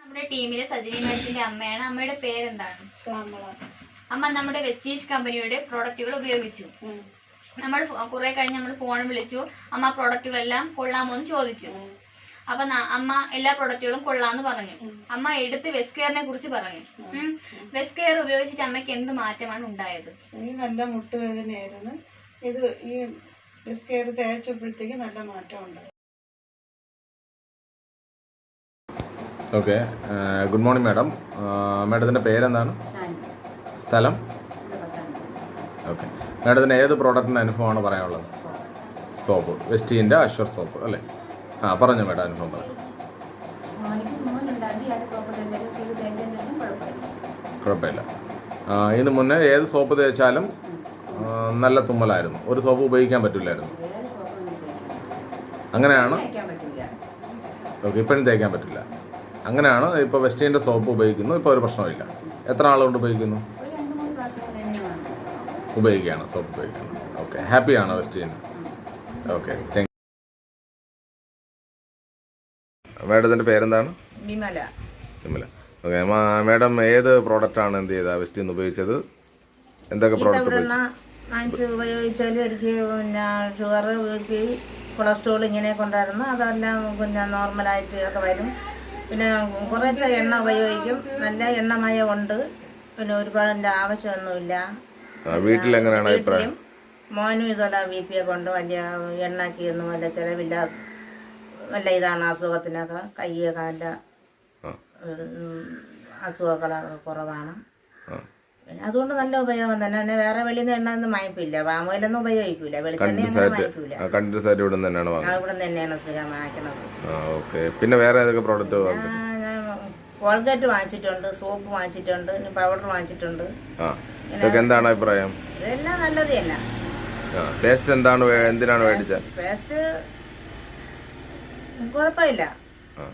നമ്മുടെ ടീമിലെ സജിനി മേഡത്തിന്റെ അമ്മയാണ്. അമ്മയുടെ പേരെന്താണ്? അമ്മ നമ്മുടെ വെസ്റ്റീസ് കമ്പനിയുടെ പ്രോഡക്റ്റുകൾ ഉപയോഗിച്ചു. നമ്മൾ കുറെ കഴിഞ്ഞ് നമ്മൾ ഫോൺ വിളിച്ചു. അമ്മ പ്രോഡക്റ്റുകളെല്ലാം കൊള്ളാമോ എന്ന് ചോദിച്ചു. അപ്പൊ അമ്മ എല്ലാ പ്രോഡക്റ്റുകളും കൊള്ളാന്ന് പറഞ്ഞു. അമ്മ എടുത്ത് വെസ്കെയറിനെ കുറിച്ച് പറഞ്ഞു. വെസ്കെയർ ഉപയോഗിച്ചിട്ട് അമ്മയ്ക്ക് എന്ത് മാറ്റമാണ് ഉണ്ടായത്? നല്ല മുട്ടുവേദനയായിരുന്നു. ഇത് ഈ വെസ്കെയർ തേച്ചപ്പോഴത്തേക്ക് നല്ല മാറ്റമുണ്ട്. ഓക്കെ. Good morning madam. മാഡത്തിന്റെ പേരെന്താണ്? സ്ഥലം? ഓക്കെ. മാഡത്തിന് ഏത് പ്രോഡക്റ്റിന്റെ അനുഭവമാണ് പറയാനുള്ളത്? സോപ്പ്. വെസ്റ്റീന്റെ അശ്വർ സോപ്പ് അല്ലേ? ആ പറഞ്ഞു മാഡം അനുഭവം പറയാം ശേഷം കുഴപ്പമില്ല. ഇതിന് മുന്നേ ഏത് സോപ്പ് തേച്ചാലും നല്ല തുമ്മലായിരുന്നു. ഒരു സോപ്പ് ഉപയോഗിക്കാൻ പറ്റില്ലായിരുന്നു. അങ്ങനെയാണ്? ഓക്കെ ഇപ്പോഴും തേക്കാൻ പറ്റില്ല. അങ്ങനെയാണ് ഇപ്പോൾ വെസ്റ്റീന്റെ സോപ്പ് ഉപയോഗിക്കുന്നു ഇപ്പോൾ ഒരു പ്രശ്നമില്ല എത്ര ആളുകൊണ്ട് ഉപയോഗിക്കുന്നു? ഉപയോഗിക്കുകയാണ് സോപ്പ് ഉപയോഗിക്കുന്നത് ഓക്കെ ഹാപ്പിയാണ് വെസ്റ്റീൻ ഓക്കെ താങ്ക് മാഡത്തിന്റെ പേരെന്താണ്? വിമല. വിമല. ഓക്കെ മാഡം ഏത് പ്രോഡക്റ്റാണ് എന്ത് നിന്ന് വെസ്റ്റീൻ ഉപയോഗിച്ചത്? എന്തൊക്കെ പ്രോഡക്റ്റ് വാങ്ങിച്ച് ഉപയോഗിച്ചാൽ എനിക്ക് പിന്നെ ഷുഗർ ബി പി കൊളസ്ട്രോൾ ഇങ്ങനെ കൊണ്ടായിരുന്നു. അതെല്ലാം പിന്നെ നോർമലായിട്ട് ഒക്കെ വരും. പിന്നെ കുറച്ച് എണ്ണ ഉപയോഗിക്കും. നല്ല എണ്ണമയം ഉണ്ട്. പിന്നെ ഒരുപാട് എന്റെ ആവശ്യമൊന്നുമില്ല. വീട്ടിൽ എങ്ങനെയാണ് അഭിപ്രായം? മോനും ഇതുപോലെ ബി പി ഒക്കെ ഉണ്ട്. വലിയ എണ്ണക്കിയൊന്നും വല്ല ചിലവില്ല നല്ല ഇതാണ് അസുഖത്തിനൊക്കെ. കയ്യൊക്കെ ആ. അസുഖങ്ങളൊക്കെ കുറവാണ്. പിന്നെ അതുകൊണ്ട് നല്ല ഉപയോഗം തന്നെ. പിന്നെ വേറെ വെളിയിൽ നിന്ന് എണ്ണ ഒന്നും വാങ്ങിപ്പില്ല പാമോയിലൊന്നും ഉപയോഗിക്കൂല വെളിച്ചെണ്ണ അങ്ങനെ മയക്കൂല കണ്ടിന്യൂസ് ആയിട്ട് ഇവിടെ തന്നെയാണ് വാങ്ങുന്നത്. നിന്ന് തന്നെയാണ് സ്ഥിരം വാങ്ങിക്കണത് ആ ഓക്കെ. പിന്നെ വേറെ ഏതൊക്കെ പ്രോഡക്റ്റ് ആ, ഞാൻ കോൾഗേറ്റ് വാങ്ങിച്ചിട്ടുണ്ട് സോപ്പ് വാങ്ങിച്ചിട്ടുണ്ട് ഇനി പൗഡർ വാങ്ങിച്ചിട്ടുണ്ട്. ആ ഇതൊക്കെ എന്താണ് അഭിപ്രായം? ഇതെല്ലാം നല്ലത് തന്നെ. ആ ടേസ്റ്റ് എന്താണ് വേ- എന്തിനാണ് മേടിച്ചത്? പേസ്റ്റ് കുഴപ്പമില്ല. ആ.